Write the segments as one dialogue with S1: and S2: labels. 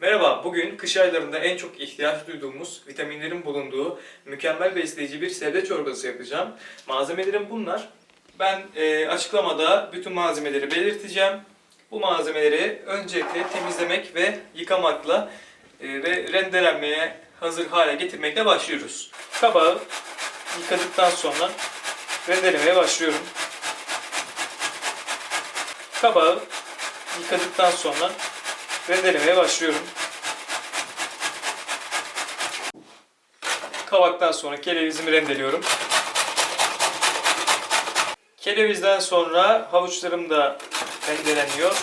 S1: Merhaba, bugün kış aylarında en çok ihtiyaç duyduğumuz vitaminlerin bulunduğu mükemmel besleyici bir sebze çorbası yapacağım. Malzemelerim bunlar. Ben e, açıklamada bütün malzemeleri belirteceğim. Bu malzemeleri öncelikle temizlemek ve yıkamakla e, ve rendelenmeye hazır hale getirmekle başlıyoruz. Kabağı yıkadıktan sonra rendelemeye başlıyorum. Kabağı yıkadıktan sonra rendelemeye başlıyorum. Kavaktan sonra kerevizimi rendeliyorum. Kerevizden sonra havuçlarım da rendeleniyor.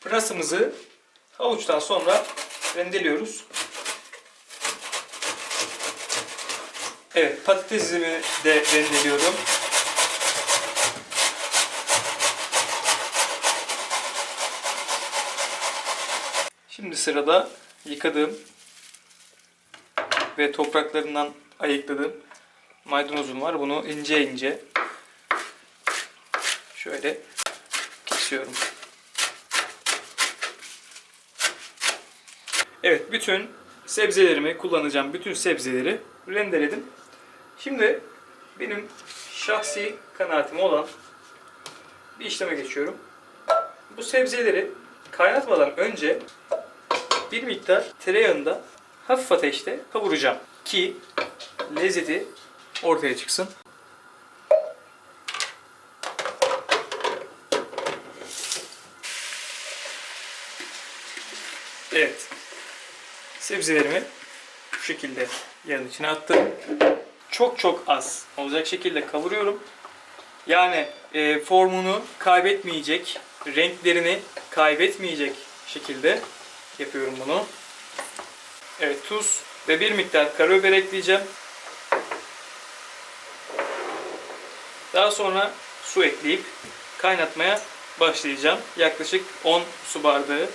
S1: Pırasımızı havuçtan sonra rendeliyoruz. Evet, patatesimi de rendeliyorum. Şimdi sırada yıkadığım ve topraklarından ayıkladığım maydanozum var. Bunu ince ince şöyle kesiyorum. Evet, bütün sebzelerimi kullanacağım. Bütün sebzeleri rendeledim. Şimdi benim şahsi kanaatim olan bir işleme geçiyorum. Bu sebzeleri kaynatmadan önce bir miktar tereyağında hafif ateşte kavuracağım ki lezzeti ortaya çıksın. Evet. Sebzelerimi bu şekilde yağın içine attım. Çok çok az olacak şekilde kavuruyorum. Yani e, formunu kaybetmeyecek, renklerini kaybetmeyecek şekilde yapıyorum bunu. Evet tuz ve bir miktar karabiber ekleyeceğim. Daha sonra su ekleyip kaynatmaya başlayacağım. Yaklaşık 10 su bardağı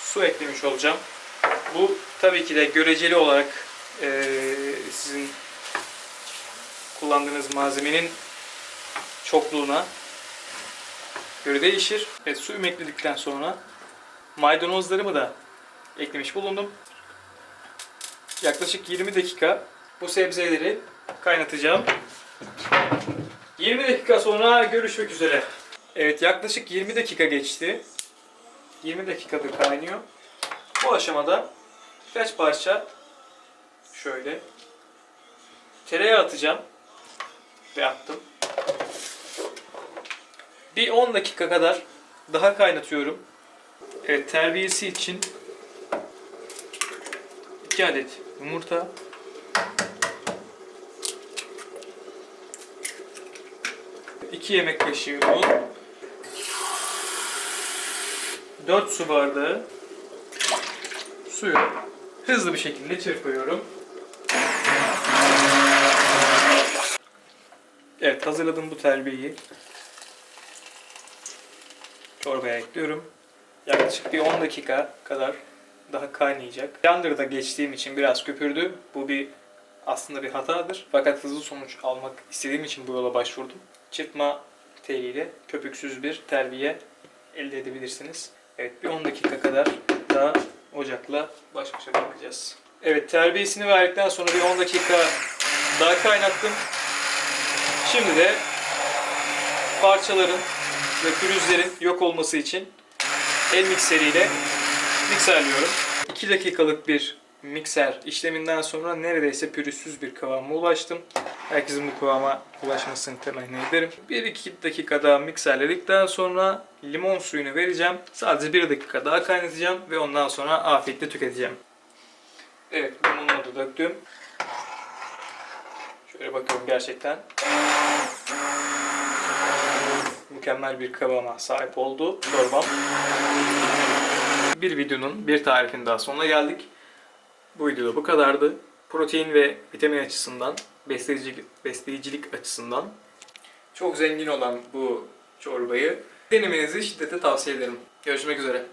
S1: su eklemiş olacağım. Bu tabii ki de göreceli olarak eee, sizin kullandığınız malzemenin çokluğuna göre değişir. Evet suyumu ekledikten sonra maydanozlarımı da eklemiş bulundum. Yaklaşık 20 dakika bu sebzeleri kaynatacağım. 20 dakika sonra görüşmek üzere. Evet yaklaşık 20 dakika geçti. 20 dakikadır kaynıyor. Bu aşamada birkaç parça şöyle tereyağı atacağım ve attım. Bir 10 dakika kadar daha kaynatıyorum. Evet terbiyesi için 2 adet yumurta iki yemek kaşığı un 4 su bardağı suyu hızlı bir şekilde çırpıyorum. Evet hazırladığım bu terbiyeyi çorbaya ekliyorum. Yaklaşık bir 10 dakika kadar daha kaynayacak. Blender'da geçtiğim için biraz köpürdü. Bu bir aslında bir hatadır. Fakat hızlı sonuç almak istediğim için bu yola başvurdum. Çırpma teliyle köpüksüz bir terbiye elde edebilirsiniz. Evet bir 10 dakika kadar daha ocakla baş başa bırakacağız. Evet terbiyesini verdikten sonra bir 10 dakika daha kaynattım. Şimdi de parçaların ve pürüzlerin yok olması için el mikseriyle mikserliyorum. 2 dakikalık bir mikser işleminden sonra neredeyse pürüzsüz bir kıvama ulaştım. Herkesin bu kıvama ulaşmasını temenni ederim. 1-2 dakika daha mikserledikten sonra limon suyunu vereceğim. Sadece 1 dakika daha kaynatacağım ve ondan sonra afiyetle tüketeceğim. Evet limonunu da döktüm. Şöyle bakıyorum gerçekten mükemmel bir kıvama sahip oldu çorbam. Bir videonun bir tarifin daha sonuna geldik. Bu videoda bu kadardı. Protein ve vitamin açısından, besleyicilik, besleyicilik açısından çok zengin olan bu çorbayı denemenizi şiddetle tavsiye ederim. Görüşmek üzere.